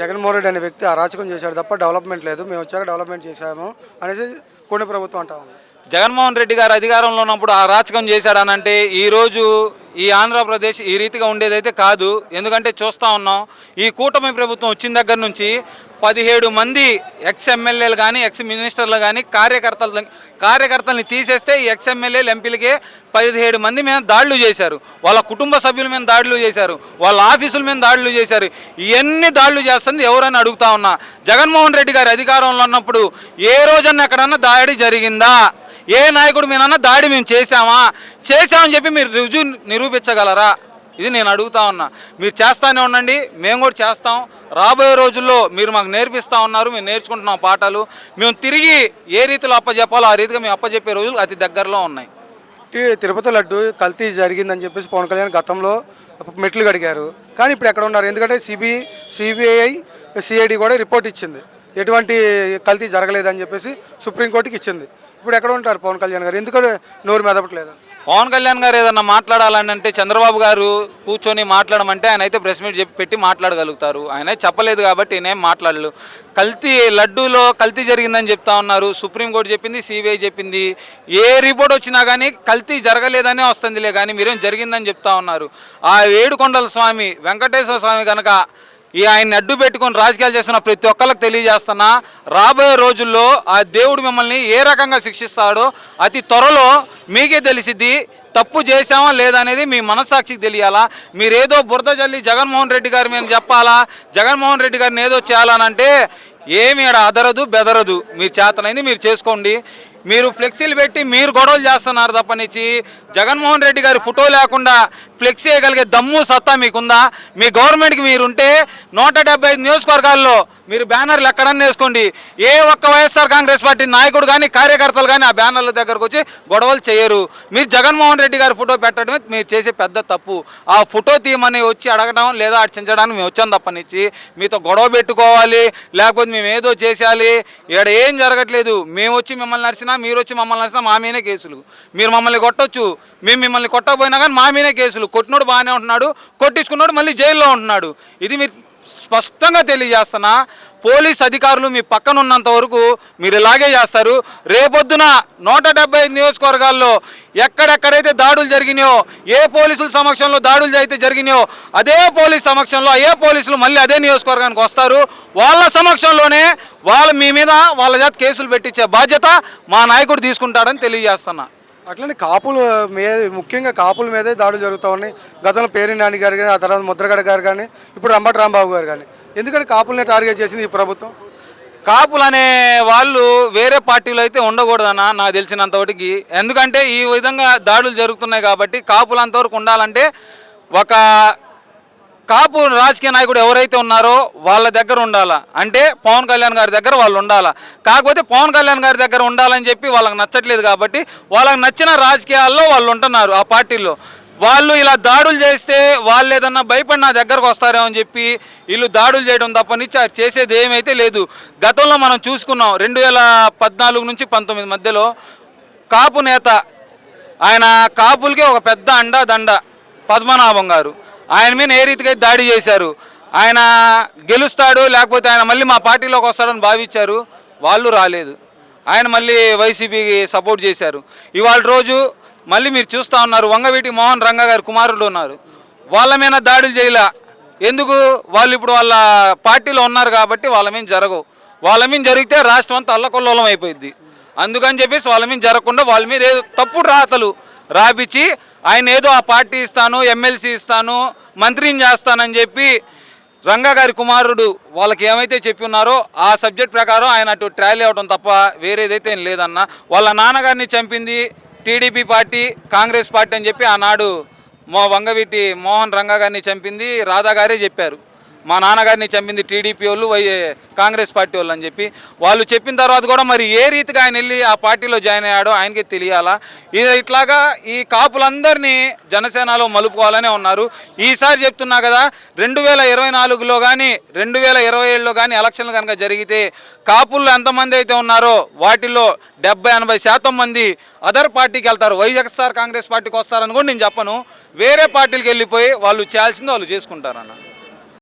జగన్మోహన్ రెడ్డి అనే వ్యక్తి అరాచకం చేశాడు తప్ప డెవలప్మెంట్ లేదు. మేము వచ్చాక డెవలప్మెంట్ చేశాము అనేసి కొన్ని ప్రభుత్వం అంటా ఉంది. జగన్మోహన్ రెడ్డి గారు అధికారంలో ఉన్నప్పుడు ఆ రాచకం చేశాడనంటే ఈరోజు ఈ ఆంధ్రప్రదేశ్ ఈ రీతిగా ఉండేదైతే కాదు. ఎందుకంటే చూస్తూ ఉన్నాం ఈ కూటమి ప్రభుత్వం వచ్చిన దగ్గర నుంచి పదిహేడు మంది ఎక్స్ ఎమ్మెల్యేలు కానీ ఎక్స్ మినిస్టర్లు కానీ కార్యకర్తలు కార్యకర్తల్ని తీసేస్తే ఈ ఎక్స్ ఎమ్మెల్యేలు ఎంపీలకే పదిహేడు మంది మీద దాడులు చేశారు. వాళ్ళ కుటుంబ సభ్యుల మీద దాడులు చేశారు. వాళ్ళ ఆఫీసుల మీద దాడులు చేశారు. ఇవన్నీ దాడులు చేస్తుంది ఎవరని అడుగుతా ఉన్నా. జగన్మోహన్ రెడ్డి గారు అధికారంలో ఉన్నప్పుడు ఏ రోజన్నా ఎక్కడన్నా దాడి జరిగిందా? ఏ నాయకుడు మీనన్నా దాడి మేము చేశామా? చేశామని చెప్పి మీరు రుజువు నిరూపించగలరా? ఇది నేను అడుగుతా ఉన్నా. మీరు చేస్తానే ఉండండి మేము కూడా చేస్తాం. రాబోయే రోజుల్లో మీరు మాకు నేర్పిస్తూ ఉన్నారు మేము నేర్చుకుంటున్నాం పాఠాలు. మేము తిరిగి ఏ రీతిలో అప్పచెప్పాలో ఆ రీతిగా మేము అప్పచెప్పే రోజులు అతి దగ్గరలో ఉన్నాయి. తిరుపతి లడ్డు కల్తీ జరిగిందని చెప్పేసి పవన్ కళ్యాణ్ గతంలో మెట్లు కడిగారు. కానీ ఇప్పుడు ఎక్కడ ఉన్నారు? ఎందుకంటే సిబి సిబిఐ సిఐడి కూడా రిపోర్ట్ ఇచ్చింది. ఎటువంటి కల్తీ జరగలేదని చెప్పేసి సుప్రీంకోర్టుకి ఇచ్చింది. ఇప్పుడు ఎక్కడ ఉంటారు పవన్ కళ్యాణ్ గారు? ఎందుకంటే నోరు మెదపట్లేదు? పవన్ కళ్యాణ్ గారు ఏదన్నా మాట్లాడాలని అంటే చంద్రబాబు గారు కూర్చొని మాట్లాడమంటే ఆయన అయితే ప్రెస్ మీట్ చెప్పి పెట్టి మాట్లాడగలుగుతారు. ఆయన చెప్పలేదు కాబట్టి నేనేం మాట్లాడలేదు. కల్తీ లడ్డూలో కల్తీ జరిగిందని చెప్తా ఉన్నారు. సుప్రీంకోర్టు చెప్పింది సిబిఐ చెప్పింది. ఏ రిపోర్ట్ వచ్చినా కానీ కల్తీ జరగలేదనే వస్తుందిలే కానీ మీరేం జరిగిందని చెప్తా ఉన్నారు. ఆ ఏడుకొండల స్వామి వెంకటేశ్వర స్వామి కనుక ఈ ఆయన్ని అడ్డు పెట్టుకొని రాజకీయాలు చేస్తున్న ప్రతి ఒక్కరికి తెలియజేస్తున్నా రాబోయే రోజుల్లో ఆ దేవుడు మిమ్మల్ని ఏ రకంగా శిక్షిస్తాడో అతి త్వరలో మీకే తెలిసిద్ది తప్పు చేశామా లేదనేది మీ మనస్సాక్షికి తెలియాలా మీరేదో బురద జల్లి జగన్మోహన్ రెడ్డి గారి మీద చెప్పాలా జగన్మోహన్ రెడ్డి గారిని ఏదో చేయాలనంటే ఏమి ఇక్కడ అదరదు బెదరదు మీరు చేతనైంది మీరు చేసుకోండి. మీరు ఫ్లెక్సీలు పెట్టి మీరు గొడవలు చేస్తున్నారు తప్పనిచ్చి జగన్మోహన్ రెడ్డి గారి ఫోటో లేకుండా ఫ్లెక్సీ వేయగలిగే దమ్ము సత్తా మీకుందా? మీ గవర్నమెంట్కి మీరుంటే నూట డెబ్బై ఐదు నియోజకవర్గాల్లో మీరు బ్యానర్లు ఎక్కడన్నా వేసుకోండి. ఏ ఒక్క వైఎస్ఆర్ కాంగ్రెస్ పార్టీ నాయకుడు కానీ కార్యకర్తలు కానీ ఆ బ్యానర్ల దగ్గరకు వచ్చి గొడవలు చేయరు. మీరు జగన్మోహన్ రెడ్డి గారి ఫోటో పెట్టడమే మీరు చేసే పెద్ద తప్పు. ఆ ఫోటో తీయమని వచ్చి అడగడం లేదా అర్చించడానికి మేము వచ్చాం తప్పనిచ్చి మీతో గొడవ పెట్టుకోవాలి లేకపోతే మేము ఏదో చేసేయాలి. ఇక్కడ ఏం జరగట్లేదు. మేము వచ్చి మిమ్మల్ని అరిచినా మీరు వచ్చి మమ్మల్ని అరిచినా మా మీనే కేసులు. మీరు మమ్మల్ని కొట్టొచ్చు. మేము మిమ్మల్ని కొట్టకపోయినా కానీ మా మీనే కేసులు. కొట్టినోడు బాగానే ఉంటున్నాడు కొట్టించుకున్నాడు మళ్ళీ జైల్లో ఉంటున్నాడు. ఇది మీరు స్పష్టంగా తెలియజేస్తున్నా. పోలీస్ అధికారులు మీ పక్కన ఉన్నంత వరకు మీరు ఇలాగే చేస్తారు. రేపొద్దున నూట డెబ్బై ఐదు నియోజకవర్గాల్లో ఎక్కడెక్కడైతే దాడులు జరిగినాయో ఏ పోలీసుల సమక్షంలో దాడులు అయితే జరిగినాయో అదే పోలీస్ సమక్షంలో అదే పోలీసులు మళ్ళీ అదే నియోజకవర్గానికి వస్తారు. వాళ్ళ సమక్షంలోనే వాళ్ళు మీ మీద వాళ్ళ చేత కేసులు పెట్టించే బాధ్యత మా నాయకుడు తీసుకుంటాడని తెలియజేస్తున్నా. అట్లనే కాపుల మీద ముఖ్యంగా కాపుల మీదే దాడులు జరుగుతూ ఉన్నాయి. గతంలో పేరు నాని గారు కానీ ఆ తర్వాత ముద్రగడ గారు కానీ ఇప్పుడు రంబటి రాంబాబు గారు కానీ. ఎందుకంటే కాపులనే టార్గెట్ చేసింది ఈ ప్రభుత్వం? కాపులు అనే వాళ్ళు వేరే పార్టీలో అయితే ఉండకూడదన్న నాకు తెలిసినంత వరకు. ఎందుకంటే ఈ విధంగా దాడులు జరుగుతున్నాయి కాబట్టి కాపులు అంతవరకు ఉండాలంటే ఒక కాపు రాజకీయ నాయకుడు ఎవరైతే ఉన్నారో వాళ్ళ దగ్గర ఉండాలా? అంటే పవన్ కళ్యాణ్ గారి దగ్గర వాళ్ళు ఉండాలా? కాకపోతే పవన్ కళ్యాణ్ గారి దగ్గర ఉండాలని చెప్పి వాళ్ళకి నచ్చట్లేదు కాబట్టి వాళ్ళకి నచ్చిన రాజకీయాల్లో వాళ్ళు ఉంటున్నారు ఆ పార్టీల్లో వాళ్ళు ఇలా దాడులు చేస్తే వాళ్ళు ఏదన్నా భయపడి నా దగ్గరకు వస్తారేమో అని చెప్పి వీళ్ళు దాడులు చేయడం తప్పనిచ్చి అది చేసేది ఏమైతే లేదు. గతంలో మనం చూసుకున్నాం రెండు వేల పద్నాలుగు నుంచి పంతొమ్మిది మధ్యలో కాపు నేత ఆయన కాపులకి ఒక పెద్ద అండ దండ పద్మనాభం గారు. ఆయన మీద ఏ రీతిగా అయితే దాడి చేశారు? ఆయన గెలుస్తాడు లేకపోతే ఆయన మళ్ళీ మా పార్టీలోకి వస్తాడని భావించారు? వాళ్ళు రాలేదు. ఆయన మళ్ళీ వైసీపీకి సపోర్ట్ చేశారు. ఇవాళ రోజు మళ్ళీ మీరు చూస్తూ ఉన్నారు వంగవీటి మోహన్ రంగ గారి కుమారుడు ఉన్నారు. వాళ్ళ మీద దాడులు చేయలే. ఎందుకు? వాళ్ళు ఇప్పుడు వాళ్ళ పార్టీలో ఉన్నారు కాబట్టి వాళ్ళ మీద జరగవు. వాళ్ళ మీద జరిగితే రాష్ట్రం అంతా అల్లకొల్లోలం అయిపోయింది అందుకని చెప్పేసి వాళ్ళ మీద జరగకుండా వాళ్ళ మీద ఏదో తప్పుడు రాతలు రాపిచ్చి ఆయన ఏదో ఆ పార్టీ ఇస్తాను ఎమ్మెల్సీ ఇస్తాను మంత్రిని చేస్తానని చెప్పి రంగా గారి కుమారుడు వాళ్ళకి ఏమైతే చెప్పి ఉన్నారో ఆ సబ్జెక్ట్ ప్రకారం ఆయన అటు ట్రాలీ అవడం తప్ప వేరేదైతే ఏం లేదన్న. వాళ్ళ నాన్నగారిని చంపింది టీడీపీ పార్టీ కాంగ్రెస్ పార్టీ అని చెప్పి ఆనాడు మో వంగవీటి మోహన్ రంగా గారిని చంపింది రాధా గారే చెప్పారు. మా నాన్నగారిని చంపింది టీడీపీ వాళ్ళు వై కాంగ్రెస్ పార్టీ వాళ్ళు అని చెప్పి. వాళ్ళు చెప్పిన తర్వాత కూడా మరి ఏ రీతిగా ఆయన వెళ్ళి ఆ పార్టీలో జాయిన్ అయ్యాడో ఆయనకి తెలియాలా? ఇది ఇట్లాగా ఈ కాపులందరినీ జనసేనలో మలుపుకోవాలనే ఉన్నారు. ఈసారి చెప్తున్నా కదా రెండు వేల ఇరవై నాలుగులో కానీ రెండు వేల ఇరవై ఏడులో కానీ ఎలక్షన్లు కనుక జరిగితే కాపుల్లో ఎంతమంది అయితే ఉన్నారో వాటిల్లో డెబ్బై ఎనభై శాతం మంది అదర్ పార్టీకి వెళ్తారు. వైఎస్ఆర్ కాంగ్రెస్ పార్టీకి వస్తారని కూడా నేను చెప్పను. వేరే పార్టీలకు వెళ్ళిపోయి వాళ్ళు చేయాల్సింది వాళ్ళు చేసుకుంటారన్న.